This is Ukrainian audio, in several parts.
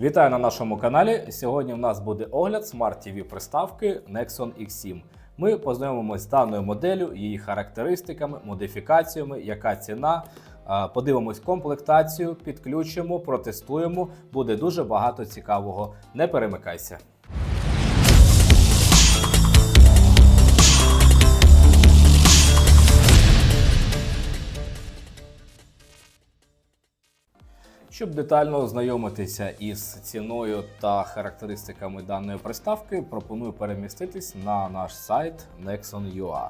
Вітаю на нашому каналі. Сьогодні в нас буде огляд Smart TV приставки Nexon X7. Ми познайомимося з даною моделлю, її характеристиками, модифікаціями, яка ціна. Подивимось комплектацію, підключимо, протестуємо. Буде дуже багато цікавого. Не перемикайся. Щоб детально ознайомитися із ціною та характеристиками даної приставки, пропоную переміститись на наш сайт Nexon.ua.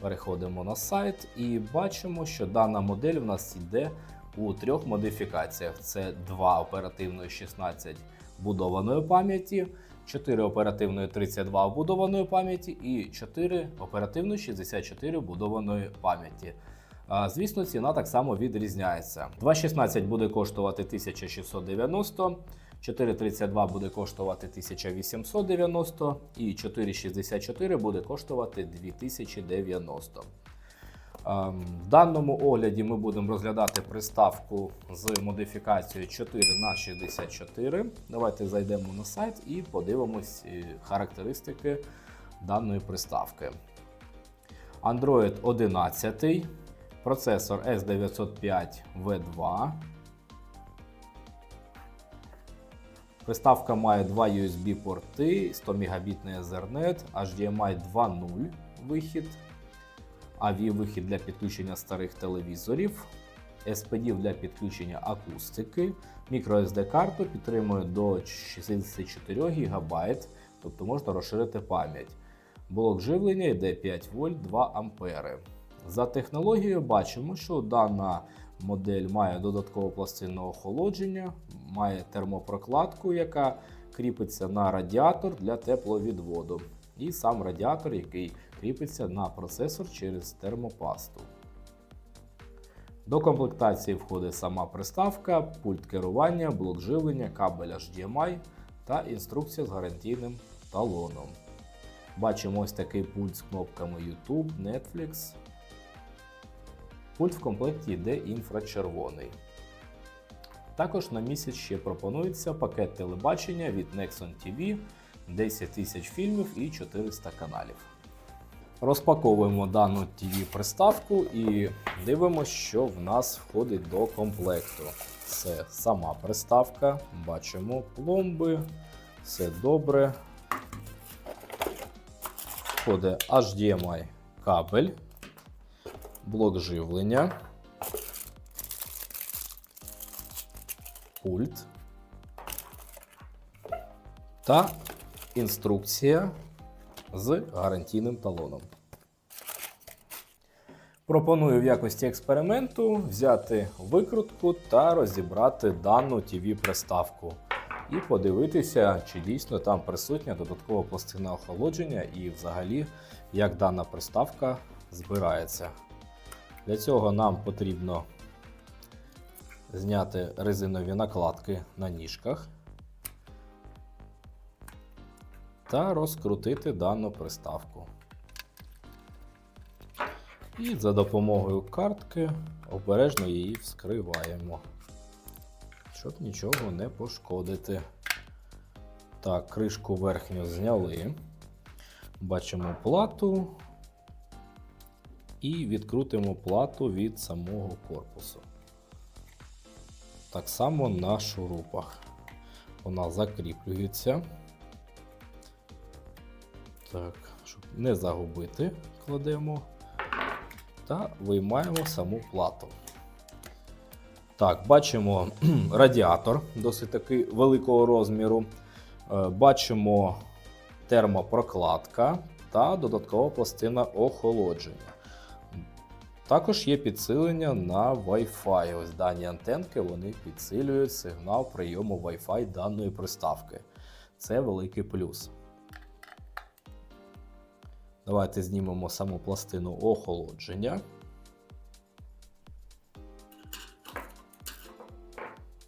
Переходимо на сайт і бачимо, що дана модель в нас йде у трьох модифікаціях: це 2 оперативної 16 вбудованої пам'яті, 4 оперативної 32 вбудованої пам'яті і 4 оперативної 64 вбудованої пам'яті. Звісно, ціна так само відрізняється. 2.16 буде коштувати 1690, 4.32 буде коштувати 1890 і 4.64 буде коштувати 2090. В даному огляді ми будемо розглядати приставку з модифікацією 4 на 64. Давайте зайдемо на сайт і подивимось е, характеристики даної приставки. Android 11, процесор S905V2. Приставка має два USB-порти, 100 Мбітний Ethernet, HDMI 2.0 вихід, AV вихід для підключення старих телевізорів, SPD для підключення акустики, microSD карту підтримує до 64 ГБ, тобто можна розширити пам'ять. Блок живлення йде 5 вольт 2 ампери. За технологією бачимо, що дана модель має додаткову пластинну охолодження, має термопрокладку, яка кріпиться на радіатор для тепловідводу, і сам радіатор, який кріпиться на процесор через термопасту. До комплектації входить сама приставка, пульт керування, блок живлення, кабель HDMI та інструкція з гарантійним талоном. Бачимо ось такий пульт з кнопками YouTube, Netflix. Пульт в комплекті йде інфрачервоний. Також на місяць ще пропонується пакет телебачення від Nexon TV, 10 тисяч фільмів і 400 каналів. Розпаковуємо дану TV приставку і дивимося, що в нас входить до комплекту. Це сама приставка, бачимо пломби, все добре. Входить HDMI кабель, блок живлення, пульт та інструкція з гарантійним талоном. Пропоную в якості експерименту взяти викрутку та розібрати дану TV приставку і подивитися, чи дійсно там присутня додаткова пластина охолодження і взагалі як дана приставка збирається. Для цього нам потрібно зняти резинові накладки на ніжках та розкрутити дану приставку. І за допомогою картки обережно її вскриваємо, щоб нічого не пошкодити. Так, кришку верхню зняли. Бачимо плату і відкрутимо плату від самого корпусу. Так само на шурупах. Вона закріплюється. Так, щоб не загубити, кладемо та виймаємо саму плату. Так, бачимо радіатор досить таки великого розміру. Е, Бачимо термопрокладка та додаткова пластина охолодження. Також є підсилення на Wi-Fi. Ось дані антенки вони підсилюють сигнал прийому Wi-Fi даної приставки. Це великий плюс. Давайте знімемо саму пластину охолодження.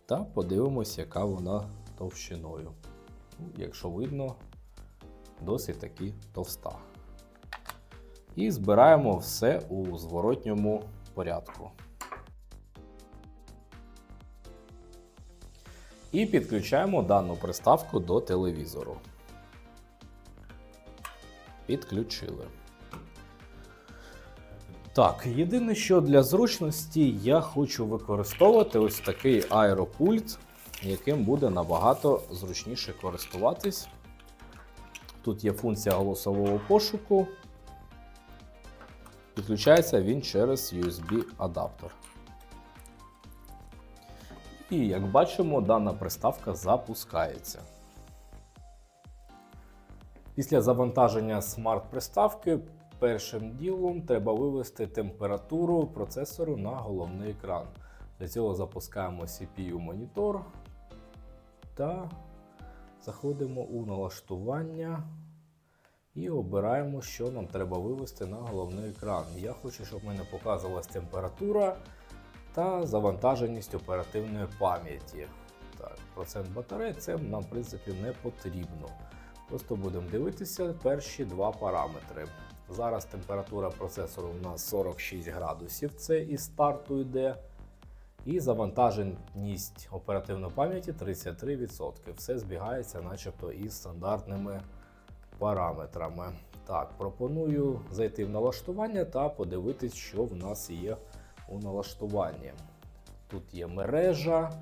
Та подивимось, яка вона товщиною. Ну, Якщо видно, досить таки товста. І збираємо все у зворотньому порядку. І підключаємо дану приставку до телевізору. Підключили. Так, єдине, що для зручності я хочу використовувати ось такий аеропульт, яким буде набагато зручніше користуватись. Тут є функція голосового пошуку. Підключається він через USB-адаптер. І як бачимо, дана приставка запускається. Після завантаження смарт-приставки першим ділом треба вивести температуру процесору на головний екран. Для цього запускаємо CPU-монітор та заходимо у налаштування і обираємо, що нам треба вивести на головний екран. Я хочу, щоб мене показувалась температура та завантаженість оперативної пам'яті. Так, Процент батареї це нам в принципі не потрібно. Просто будемо дивитися перші два параметри. Зараз температура процесору у нас 46 градусів, це із старту йде. І завантаженість оперативної пам'яті 33%. Все збігається, начебто, із стандартними параметрами. Так, пропоную зайти в налаштування та подивитись, що в нас є у налаштуванні. Тут є мережа,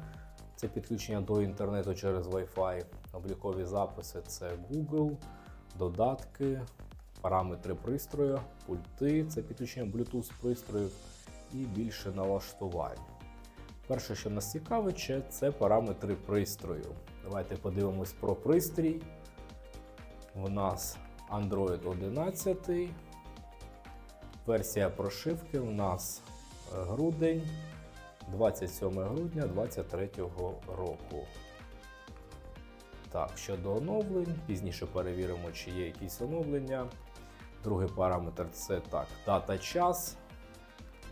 це підключення до інтернету через Wi-Fi, облікові записи це Google, додатки, параметри пристрою, пульти, це підключення Bluetooth пристроїв і більше налаштувань. Перше, що нас цікавить, це параметри пристрою. Давайте подивимось про пристрій. У нас Android 11. Версія прошивки у нас е, грудень, 27 грудня 2023 року. Так, щодо оновлень, пізніше перевіримо, чи є якісь оновлення. Другий параметр це так, дата час.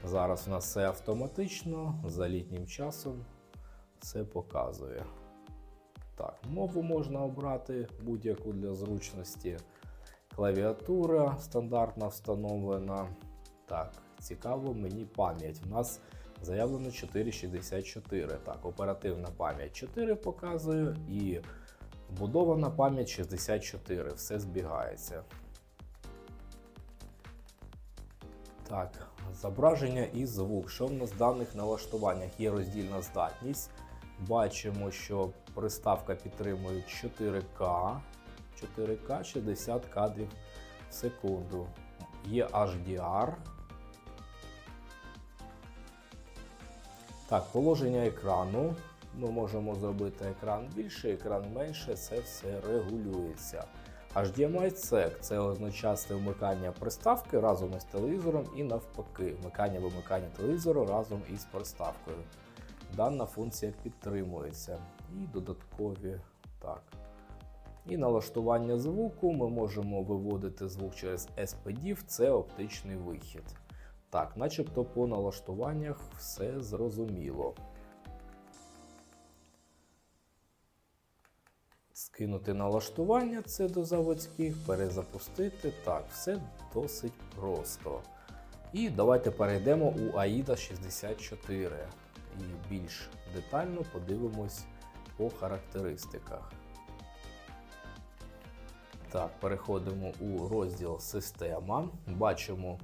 Зараз у нас все автоматично, за літнім часом все показує. Так, мову можна обрати будь-яку для зручності. Клавіатура стандартна встановлена. Так, цікаво мені пам'ять. У нас заявлено 464. Так, оперативна пам'ять 4 показує і вбудована пам'ять 64. Все збігається. Так, зображення і звук. Що в нас в даних налаштуваннях є роздільна здатність. Бачимо, що приставка підтримує 4К, 4К 60 кадрів в секунду. Є HDR. Так, положення екрану. Ми можемо зробити екран більше, екран менше, це все регулюється. HDMI CEC – це одночасне вмикання приставки разом із телевізором і навпаки, вмикання-вимикання телевізору разом із приставкою. Дана функція підтримується. І додаткові так. І налаштування звуку ми можемо виводити звук через SPDIF, це оптичний вихід. Так, начебто по налаштуваннях все зрозуміло. Скинути налаштування це до заводських, перезапустити. Так, все досить просто. І давайте перейдемо у AIDA 64 і більш детально подивимось по характеристиках. Так, переходимо у розділ Система. Бачимо,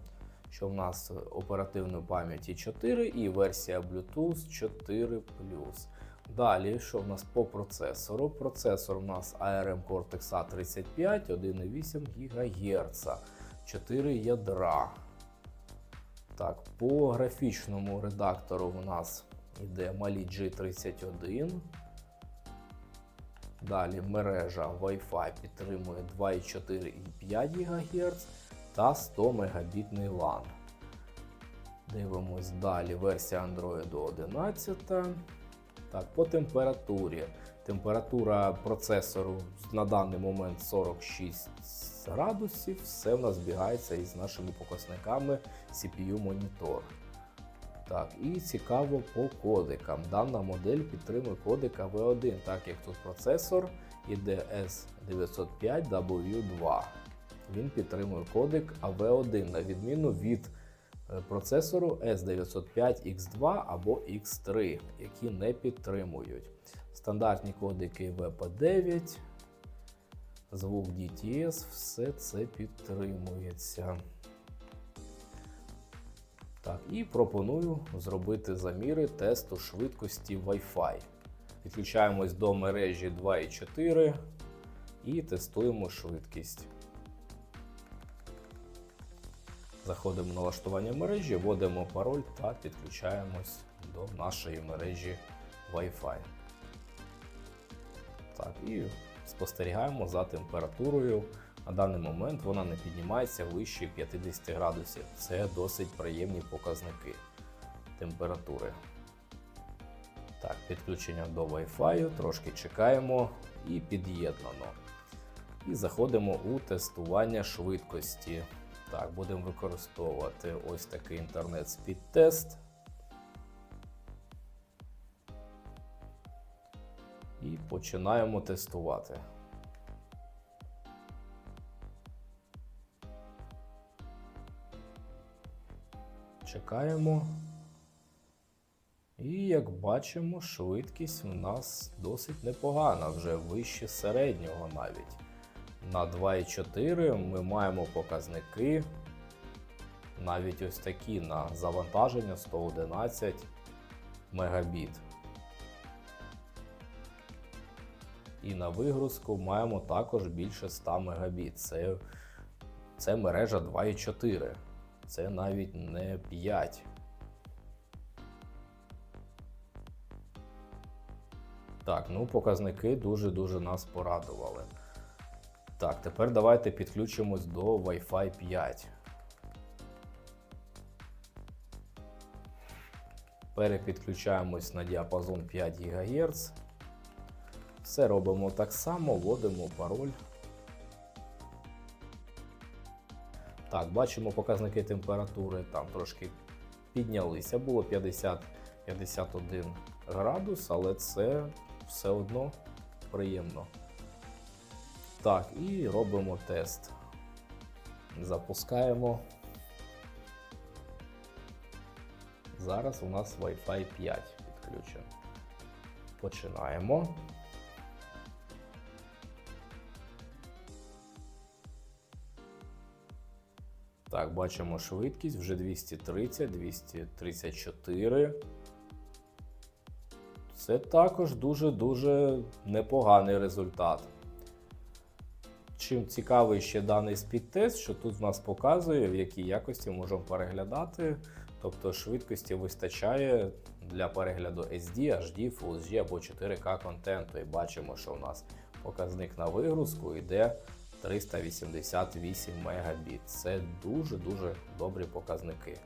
що в нас оперативної пам'яті 4 і версія Bluetooth 4. Далі, що в нас по процесору? Процесор у нас ARM Cortex A35, 1,8 ГГц, 4 ядра. Так, по графічному редактору у нас йде Mali G31. Далі мережа Wi-Fi підтримує 2,4 і 5 ГГц та 100 Мбітний LAN. Дивимось далі версія Android 11. Так, по температурі. Температура процесору на даний момент 46 градусів. Все в нас збігається із нашими показниками CPU монітор. Так, і цікаво по кодикам. Дана модель підтримує кодик AV1, так як тут процесор іде S905W2. Він підтримує кодик AV1, на відміну від е, процесору S905X2 або X3, які не підтримують. стандартні кодики WP9, звук DTS, все це підтримується. Так, і пропоную зробити заміри тесту швидкості Wi-Fi. Підключаємось до мережі 2.4 і тестуємо швидкість. Заходимо в налаштування мережі, вводимо пароль та підключаємось до нашої мережі Wi-Fi. Так, і спостерігаємо за температурою. На даний момент вона не піднімається вище 50 градусів. Це досить приємні показники температури. Так, підключення до Wi-Fi, трошки чекаємо і під'єднано. І заходимо у тестування швидкості. Так, будемо використовувати ось такий інтернет-спід-тест. І починаємо тестувати. Чекаємо. І як бачимо, швидкість у нас досить непогана, вже вище середнього навіть. На 2,4 ми маємо показники навіть ось такі на завантаження 111 мегабіт. І на вигрузку маємо також більше 100 мегабіт. Це, це мережа 2,4. Це навіть не 5. Так, ну показники дуже-дуже нас порадували. Так, тепер давайте підключимось до Wi-Fi 5. Перепідключаємось на діапазон 5 ГГц. Все робимо так само, вводимо пароль. Так, бачимо показники температури там трошки піднялися, було 50-51 градус, але це все одно приємно. Так, і робимо тест. Запускаємо. Зараз у нас Wi-Fi 5 підключено. Починаємо. Так, бачимо швидкість вже 230, 234. Це також дуже-дуже непоганий результат. Чим цікавий ще даний спідтест, що тут в нас показує, в якій якості можемо переглядати. Тобто швидкості вистачає для перегляду SD, HD, Full HD або 4К контенту. І бачимо, що у нас показник на вигрузку йде 388 Мбіт. Це дуже-дуже добрі показники.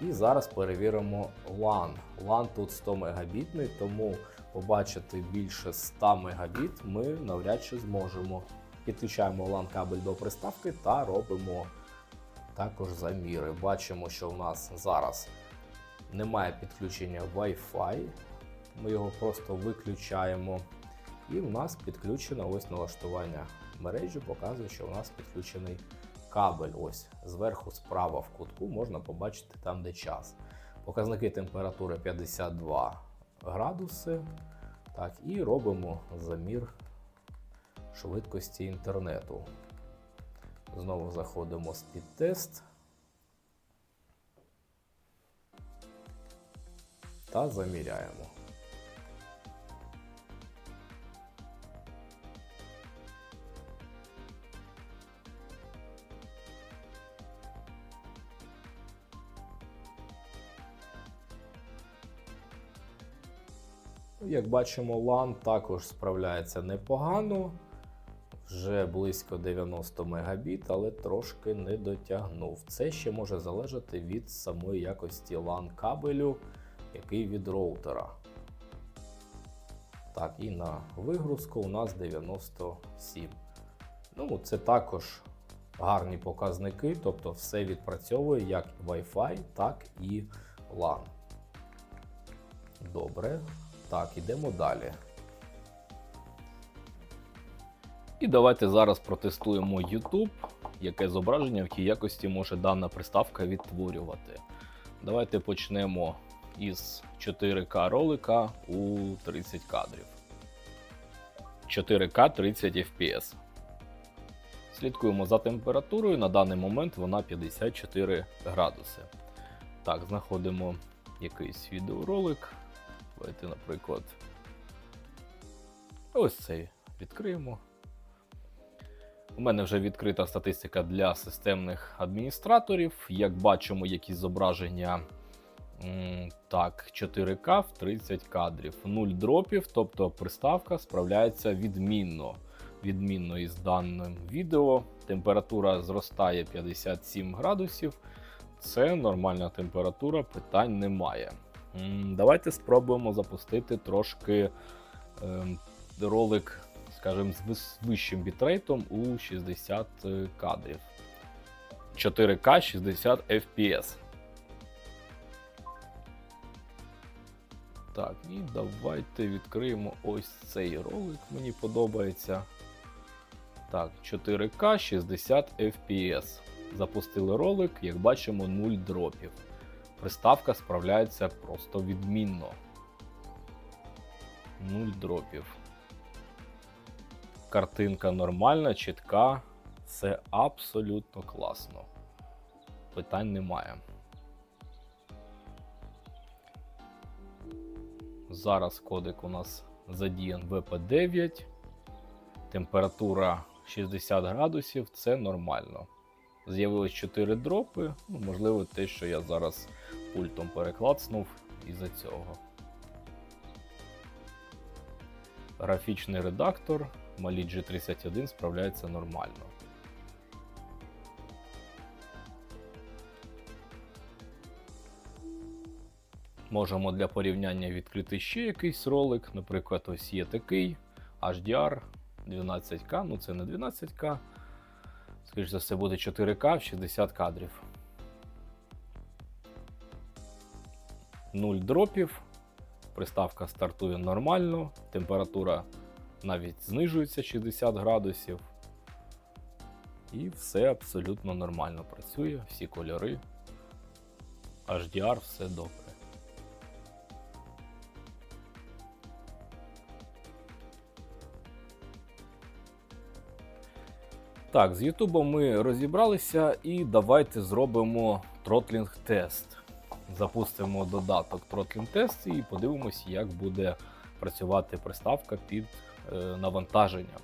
І зараз перевіримо LAN. LAN тут 100 Мбітний, тому побачити більше 100 Мбіт ми навряд чи зможемо. Підключаємо LAN кабель до приставки та робимо також заміри. Бачимо, що в нас зараз немає підключення Wi-Fi. Ми його просто виключаємо. І в нас підключено ось налаштування мережі, показує, що у нас підключений кабель. Ось зверху справа в кутку можна побачити там, де час. Показники температури 52 градуси. Так, і робимо замір швидкості інтернету. Знову заходимо в спідтест та заміряємо. Як бачимо, LAN також справляється непогано, вже близько 90 Мбіт, але трошки не дотягнув. Це ще може залежати від самої якості LAN кабелю, який від роутера. Так, і на вигрузку у нас 97. Ну, це також гарні показники, тобто все відпрацьовує як Wi-Fi, так і LAN. Добре. Так, ідемо далі. І давайте зараз протестуємо YouTube, яке зображення в якій якості може дана приставка відтворювати. Давайте почнемо із 4К ролика у 30 кадрів. 4К 30 FPS. Слідкуємо за температурою. На даний момент вона 54 градуси. Так, знаходимо якийсь відеоролик. Давайте, наприклад, ось цей відкриємо. У мене вже відкрита статистика для системних адміністраторів. Як бачимо, якісь зображення так, 4К в 30 кадрів, 0 дропів, тобто приставка справляється відмінно. Відмінно із даним відео. Температура зростає 57 градусів. Це нормальна температура, питань немає. Давайте спробуємо запустити трошки ем, ролик, скажімо, з вищим бітрейтом у 60 кадрів. 4К 60 FPS. Так, і давайте відкриємо ось цей ролик. Мені подобається. Так, 4К 60 FPS. Запустили ролик, як бачимо, 0 дропів. Приставка справляється просто відмінно. 0 дропів. Картинка нормальна, чітка, все абсолютно класно. Питань немає. Зараз кодек у нас задіян VP9. Температура 60 градусів це нормально. З'явилось 4 дропи. Ну, можливо, те, що я зараз пультом переклацнув із-за цього. Графічний редактор Mali G31 справляється нормально. Можемо для порівняння відкрити ще якийсь ролик. Наприклад, ось є такий HDR 12К, ну це не 12К. Скоріше за все, буде 4К в 60 кадрів. 0 дропів. Приставка стартує нормально, температура навіть знижується 60 градусів. І все абсолютно нормально працює, всі кольори. HDR, все добре. Так, з Ютубом ми розібралися і давайте зробимо тротлінг тест. Запустимо додаток Throttling Test і подивимось, як буде працювати приставка під е, навантаженням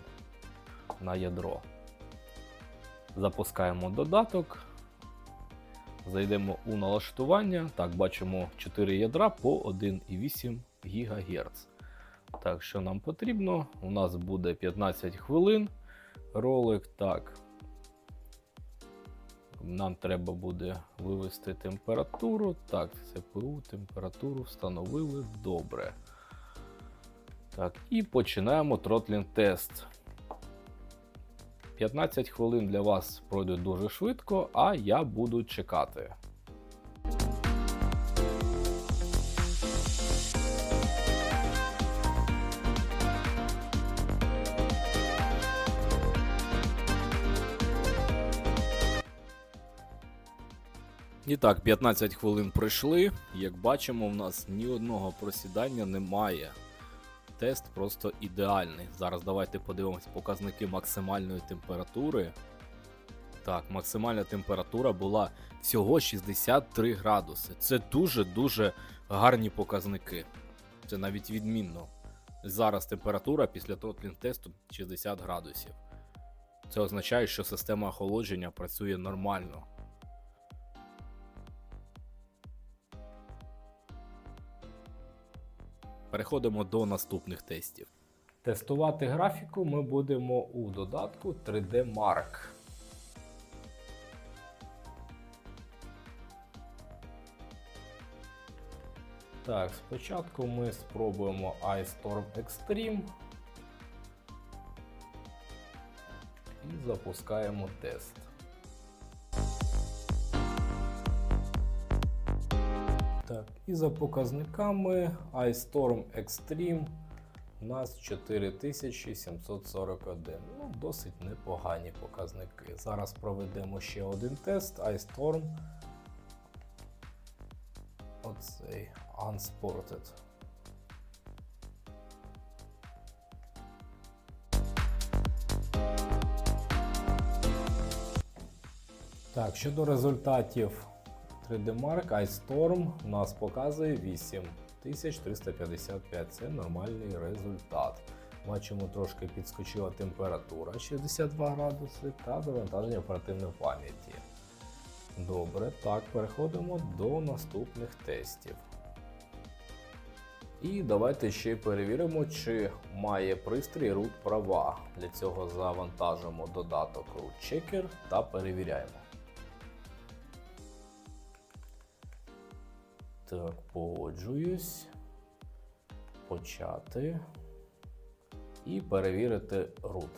на ядро. Запускаємо додаток. Зайдемо у налаштування. Так, бачимо 4 ядра по 1,8 ГГц. Так, що нам потрібно? У нас буде 15 хвилин ролик. Так. Нам треба буде вивести температуру. Так, ЦПУ, температуру встановили добре. Так, і починаємо тротлінг тест. 15 хвилин для вас пройдуть дуже швидко, а я буду чекати. І так, 15 хвилин пройшли. Як бачимо, в нас ні одного просідання немає. Тест просто ідеальний. Зараз давайте подивимось показники максимальної температури. Так, максимальна температура була всього 63 градуси. Це дуже-дуже гарні показники. Це навіть відмінно. Зараз температура після тротлінг тесту 60 градусів. Це означає, що система охолодження працює нормально. Переходимо до наступних тестів. Тестувати графіку ми будемо у додатку 3D Mark. Так, спочатку ми спробуємо iStorm Extreme і запускаємо тест. І за показниками iStorm Extreme у нас 4741. Ну, Досить непогані показники. Зараз проведемо ще один тест iStorm. Оцей Unsported. Так, щодо результатів. 3D Mark Ice у нас показує 8355. Це нормальний результат. Бачимо, трошки підскочила температура 62 градуси та завантаження оперативної пам'яті. Добре, так, переходимо до наступних тестів. І давайте ще перевіримо, чи має пристрій root права. Для цього завантажимо додаток Root Checker та перевіряємо. Так, погоджуюсь. Почати. І перевірити root.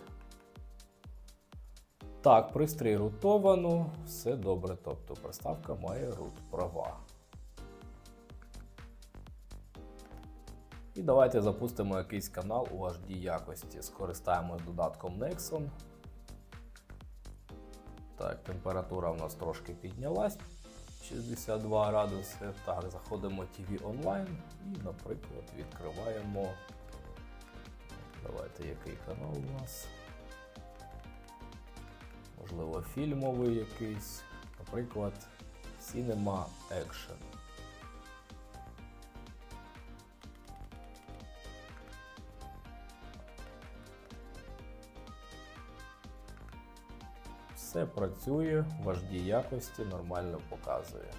Так, пристрій рутовано, все добре. Тобто приставка має root права. І давайте запустимо якийсь канал у HD якості. Скористаємось додатком Nexon. Так, температура у нас трошки піднялась. 62 градуси. Так, заходимо TV онлайн і, наприклад, відкриваємо. Давайте який канал у нас. Можливо, фільмовий якийсь. Наприклад, Cinema Action. Все працює, в HD якості нормально показує.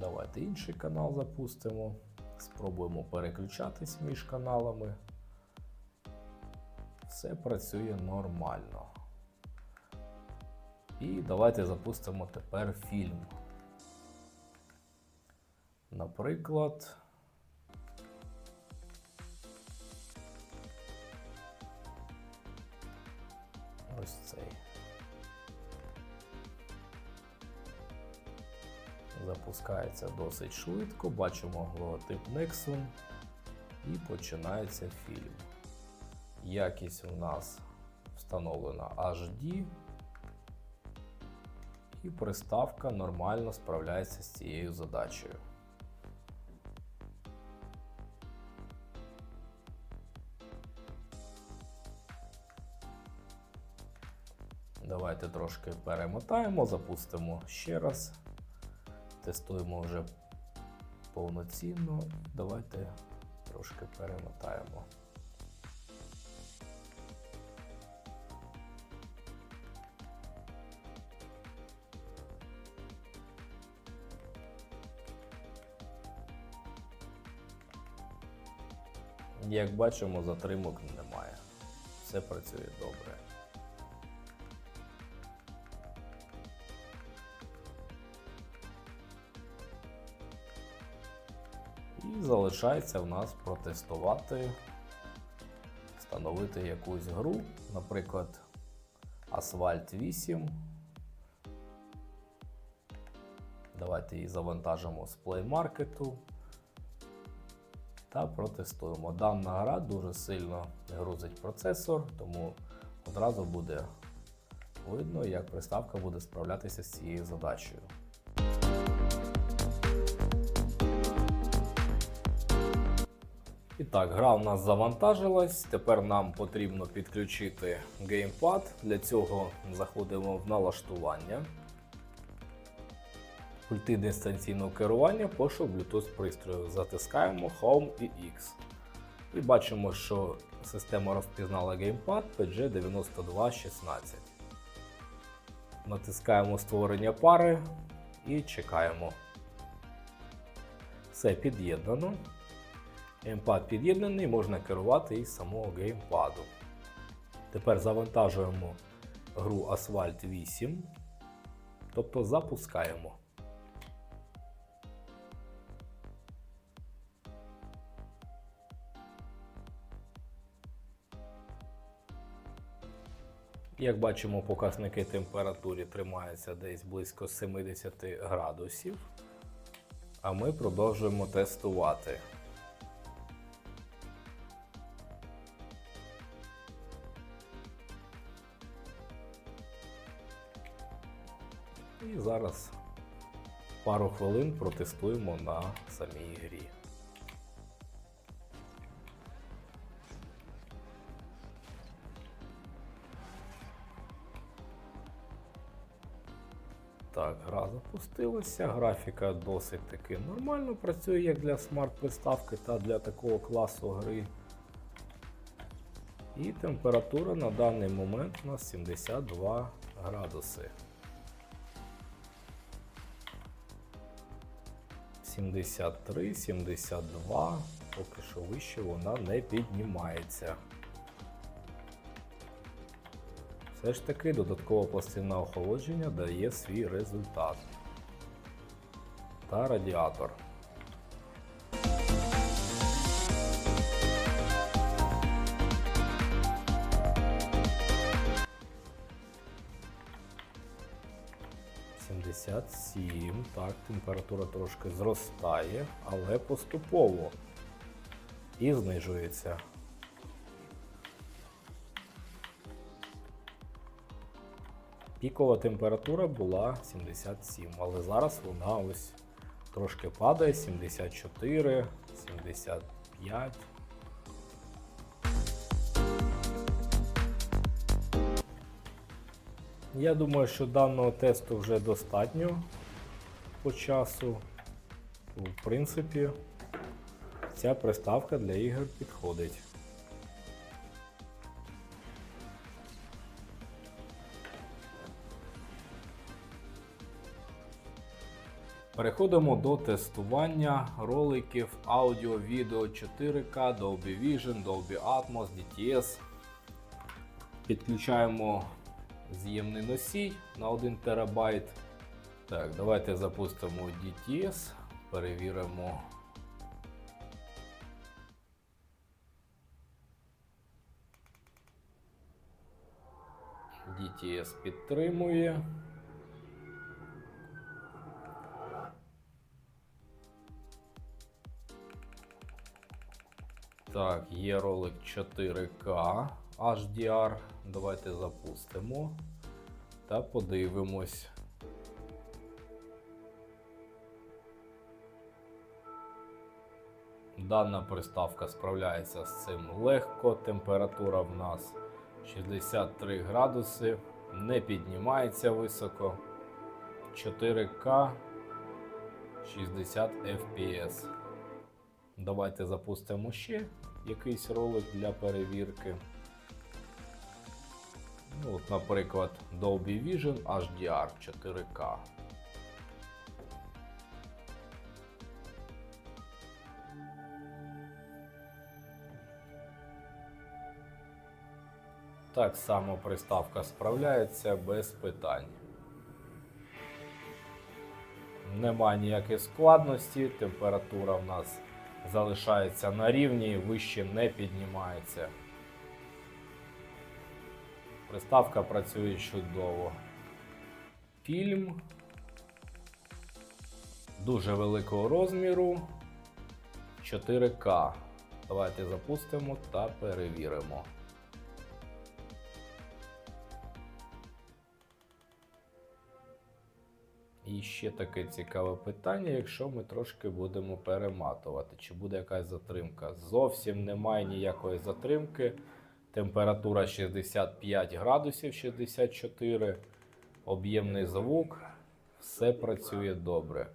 Давайте інший канал запустимо. Спробуємо переключатись між каналами. Все працює нормально. І давайте запустимо тепер фільм. Наприклад. Запускається досить швидко, бачимо логотип Nexon і починається фільм. Якість у нас встановлена HD, і приставка нормально справляється з цією задачею. Давайте трошки перемотаємо, запустимо ще раз. Тестуємо вже повноцінно. Давайте трошки перемотаємо. Як бачимо, затримок немає. Все працює добре. І залишається в нас протестувати, встановити якусь гру, наприклад, Asphalt 8. Давайте її завантажимо з Play Market та протестуємо. Дана гра дуже сильно грузить процесор, тому одразу буде видно, як приставка буде справлятися з цією задачею. І так, гра у нас завантажилась. Тепер нам потрібно підключити геймпад. Для цього заходимо в налаштування. Пульти дистанційного керування, пошук Bluetooth пристрою. Затискаємо Home і X. І бачимо, що система розпізнала геймпад PG9216. Натискаємо створення пари і чекаємо. Все під'єднано. Геймпад під'єднаний, можна керувати із самого геймпаду. Тепер завантажуємо гру Asphalt 8, тобто запускаємо. Як бачимо, показники температури тримаються десь близько 70 градусів. А ми продовжуємо тестувати. Зараз пару хвилин протестуємо на самій грі. Так, гра запустилася. Графіка досить таки нормально працює як для смарт-приставки та для такого класу гри. І температура на даний момент у нас 72 градуси. 73, 72, поки що вище вона не піднімається. Все ж таки додаткова пластина охолодження дає свій результат. Та радіатор. Сімдесят сім. Так, температура трошки зростає, але поступово і знижується. Пікова температура була 77, але зараз вона ось трошки падає 74, 75. Я думаю, що даного тесту вже достатньо по часу. В принципі, ця приставка для ігор підходить. Переходимо до тестування роликів аудіо-відео 4К, Dolby Vision, Dolby Atmos, DTS. Підключаємо з'ємний носій на 1 ТБ. Так, давайте запустимо DTS, перевіримо. DTS підтримує. Так, є ролик 4К HDR. Давайте запустимо та подивимось. Дана приставка справляється з цим легко. Температура в нас 63 градуси, не піднімається високо. 4К 60 FPS. Давайте запустимо ще якийсь ролик для перевірки. Ну, от, Наприклад, Dolby Vision HDR 4K. Так само приставка справляється без питань. Нема ніяких складності, температура в нас залишається на рівні, вище не піднімається. Приставка працює чудово. Фільм дуже великого розміру 4К. Давайте запустимо та перевіримо. І ще таке цікаве питання, якщо ми трошки будемо перематувати, чи буде якась затримка. Зовсім немає ніякої затримки. Температура 65 градусів 64, об'ємний звук, все працює добре.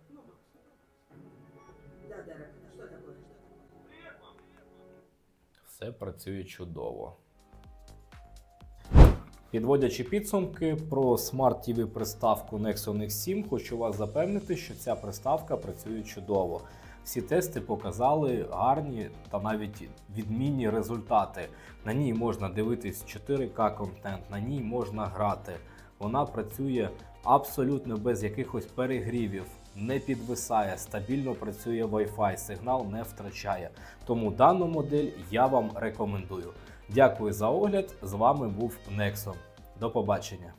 Все працює чудово. Підводячи підсумки про Smart TV приставку Nexon X7, хочу вас запевнити, що ця приставка працює чудово. Всі тести показали гарні та навіть відмінні результати. На ній можна дивитись 4К контент, на ній можна грати. Вона працює абсолютно без якихось перегрівів, не підвисає, стабільно працює Wi-Fi, сигнал не втрачає. Тому дану модель я вам рекомендую. Дякую за огляд. З вами був Нексо. До побачення.